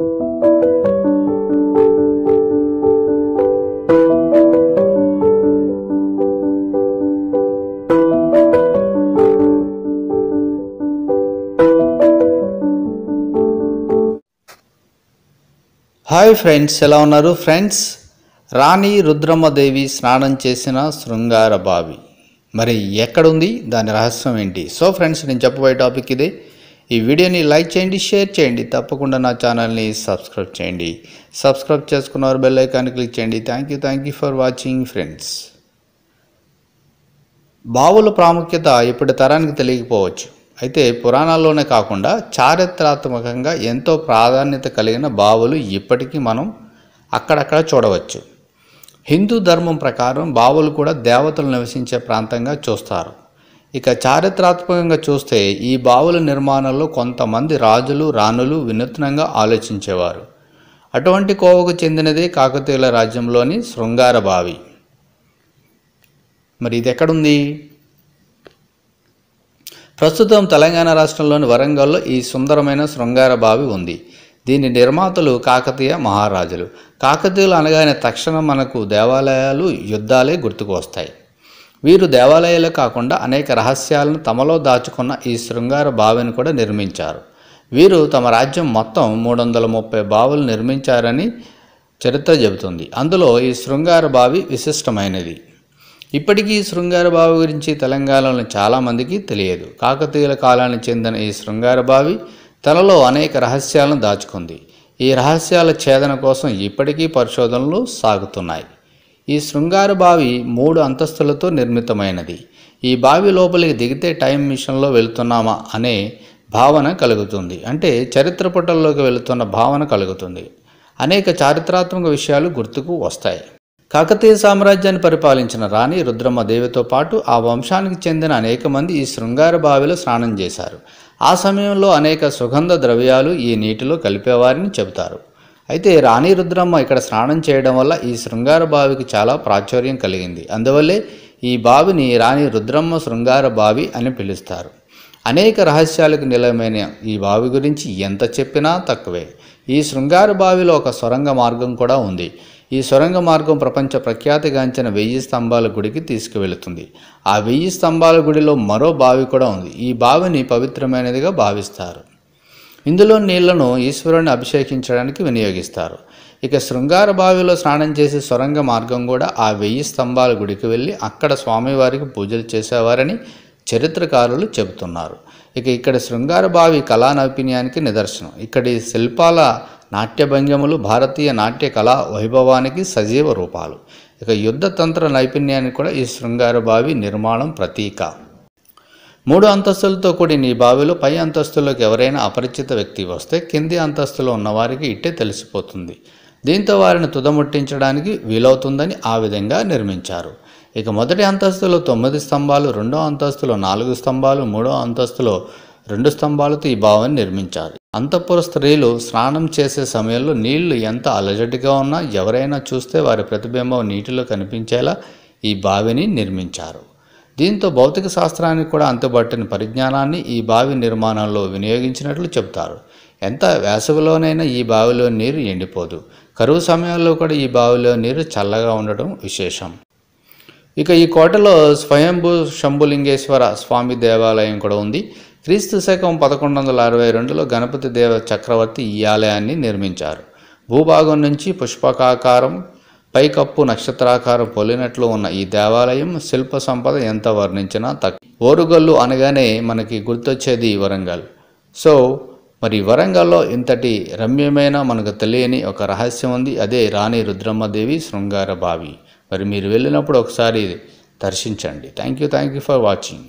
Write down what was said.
Hi friends ఎలా ఉన్నారు? Friends రాణి రుద్రమ్మదేవి స్నానం చేసిన శృంగార బావి. మరి ఎక్కడుంది? దాని రహస్యం ఏంటి? సో ఫ్రెండ్స్ నేను చెప్పబోయే టాపిక్ ఇదే. ఈ వీడియోని లైక్ చేయండి షేర్ చేయండి. తప్పకుండా నా ఛానల్ని సబ్స్క్రైబ్ చేయండి. సబ్స్క్రైబ్ చేసుకున్నవారు బెల్ ఐకాన్ క్లిక్ చేయండి. Thank you thank you for watching friends బావుల ప్రాముఖ్యత ఇప్పటి తరానికి తెలియకపోవచ్చు. అయితే పురాణాల్లోనే కాకుండా చారిత్రాత్మకంగా ఎంతో ప్రాధాన్యత కలిగిన బావులు ఇప్పటికీ మనం అక్కడక్కడ చూడవచ్చు. హిందూ ధర్మం ప్రకారం బావులు కూడా దేవతలు నివసించే ప్రాంతంగా చూస్తారు. ఇక చారిత్రాత్మకంగా చూస్తే ఈ బావుల నిర్మాణంలో కొంతమంది రాజులు రాణులు వినూత్నంగా ఆలోచించేవారు. అటువంటి కోవకు చెందినదే కాకతీయుల రాజ్యంలోని శృంగార బావి. మరి ఇది ఎక్కడుంది? ప్రస్తుతం తెలంగాణ రాష్ట్రంలోని వరంగల్లో ఈ సుందరమైన శృంగార బావి ఉంది. దీని నిర్మాతలు కాకతీయ మహారాజులు. కాకతీయులు అనగానే తక్షణం మనకు దేవాలయాలు యుద్ధాలే గుర్తుకు వస్తాయి. వీరు దేవాలయాలు కాకుండా అనేక రహస్యాలను తమలో దాచుకున్న ఈ శృంగార బావిని కూడా నిర్మించారు. వీరు తమ రాజ్యం మొత్తం మూడు వందల ముప్పై బావులు నిర్మించారని చరిత్ర చెబుతుంది. అందులో ఈ శృంగార బావి విశిష్టమైనది. ఇప్పటికీ శృంగార బావి గురించి తెలంగాణలో చాలామందికి తెలియదు. కాకతీయుల కాలానికి చెందిన ఈ శృంగార బావి తనలో అనేక రహస్యాలను దాచుకుంది. ఈ రహస్యాల ఛేదన కోసం ఇప్పటికీ పరిశోధనలు సాగుతున్నాయి. ఈ శృంగార బావి మూడు అంతస్తులతో నిర్మితమైనది. ఈ బావి లోపలికి దిగితే టైం మిషన్లో వెళుతున్నామా అనే భావన కలుగుతుంది. అంటే చరిత్ర పుటల్లోకి వెళుతున్న భావన కలుగుతుంది. అనేక చారిత్రాత్మక విషయాలు గుర్తుకు వస్తాయి. కాకతీయ సామ్రాజ్యాన్ని పరిపాలించిన రాణి రుద్రమ్మ దేవితో పాటు ఆ వంశానికి చెందిన అనేక మంది ఈ శృంగార బావిలో స్నానం చేశారు. ఆ సమయంలో అనేక సుగంధ ద్రవ్యాలు ఈ నీటిలో కలిపేవారని చెబుతారు. అయితే రాణి రుద్రమ్మ ఇక్కడ స్నానం చేయడం వల్ల ఈ శృంగార బావికి చాలా ప్రాచుర్యం కలిగింది. అందువల్లే ఈ బావిని రాణి రుద్రమ్మ శృంగార బావి అని పిలుస్తారు. అనేక రహస్యాలకు నిలయమైన ఈ బావి గురించి ఎంత చెప్పినా తక్కువే. ఈ శృంగార బావిలో ఒక సొరంగ మార్గం కూడా ఉంది. ఈ సొరంగ మార్గం ప్రపంచ ప్రఖ్యాతిగాంచిన వెయ్యి స్తంభాల గుడికి తీసుకువెళుతుంది. ఆ వెయ్యి స్తంభాల గుడిలో మరో బావి కూడా ఉంది. ఈ బావిని పవిత్రమైనదిగా భావిస్తారు. ఇందులో నీళ్ళను ఈశ్వరుని అభిషేకించడానికి వినియోగిస్తారు. ఇక శృంగార బావిలో స్నానం చేసే సొరంగ మార్గం కూడా ఆ వెయ్యి స్తంభాల గుడికి వెళ్ళి అక్కడ స్వామివారికి పూజలు చేసేవారని చరిత్రకారులు చెబుతున్నారు. ఇక ఇక్కడ శృంగార బావి కళా నైపుణ్యానికి నిదర్శనం. ఇక్కడి శిల్పాల నాట్యభంగములు భారతీయ నాట్య కళా వైభవానికి సజీవ రూపాలు. ఇక యుద్ధతంత్ర నైపుణ్యానికి కూడా ఈ శృంగార బావి నిర్మాణం ప్రతీక. మూడు అంతస్తులతో కూడిన ఈ బావిలో పై అంతస్తులోకి ఎవరైనా అపరిచిత వ్యక్తి వస్తే కింది అంతస్తులో ఉన్నవారికి ఇట్టే తెలిసిపోతుంది. దీంతో వారిని తుదముట్టించడానికి వీలవుతుందని ఆ విధంగా నిర్మించారు. ఇక మొదటి అంతస్తులో తొమ్మిది స్తంభాలు రెండో అంతస్తులో నాలుగు స్తంభాలు మూడో అంతస్తులో రెండు స్తంభాలతో ఈ బావిని నిర్మించారు. అంతఃపుర స్త్రీలు స్నానం చేసే సమయంలో నీళ్ళు ఎంత అలజడిగా ఉన్నా ఎవరైనా చూస్తే వారి ప్రతిబింబం నీటిలో కనిపించేలా ఈ బావిని నిర్మించారు. దీంతో భౌతిక శాస్త్రానికి కూడా అంతుబట్టిన పరిజ్ఞానాన్ని ఈ బావి నిర్మాణంలో వినియోగించినట్లు చెబుతారు. ఎంత వేసవిలోనైనా ఈ బావిలో నీరు ఎండిపోదు. కరువు సమయాల్లో కూడా ఈ బావిలో నీరు చల్లగా ఉండటం విశేషం. ఇక ఈ కోటలో స్వయంభూ శంభులింగేశ్వర స్వామి దేవాలయం కూడా ఉంది. క్రీస్తు శకం పదకొండు వందల అరవై రెండులో గణపతి దేవ చక్రవర్తి ఈ ఆలయాన్ని నిర్మించారు. భూభాగం నుంచి పుష్పకాకారం పైకప్పు నక్షత్రాకారం పొలినట్లు ఉన్న ఈ దేవాలయం శిల్ప సంపద ఎంత వర్ణించినా తక్కువ ఓరుగల్లు అనగానే మనకి గుర్తొచ్చేది వరంగల్. సో మరి వరంగల్లో ఇంతటి రమ్యమైన మనకు తెలియని ఒక రహస్యం ఉంది అదే రాణి రుద్రమ్మదేవి శృంగార బావి. మరి మీరు వెళ్ళినప్పుడు ఒకసారి దర్శించండి. Thank you thank you for watching.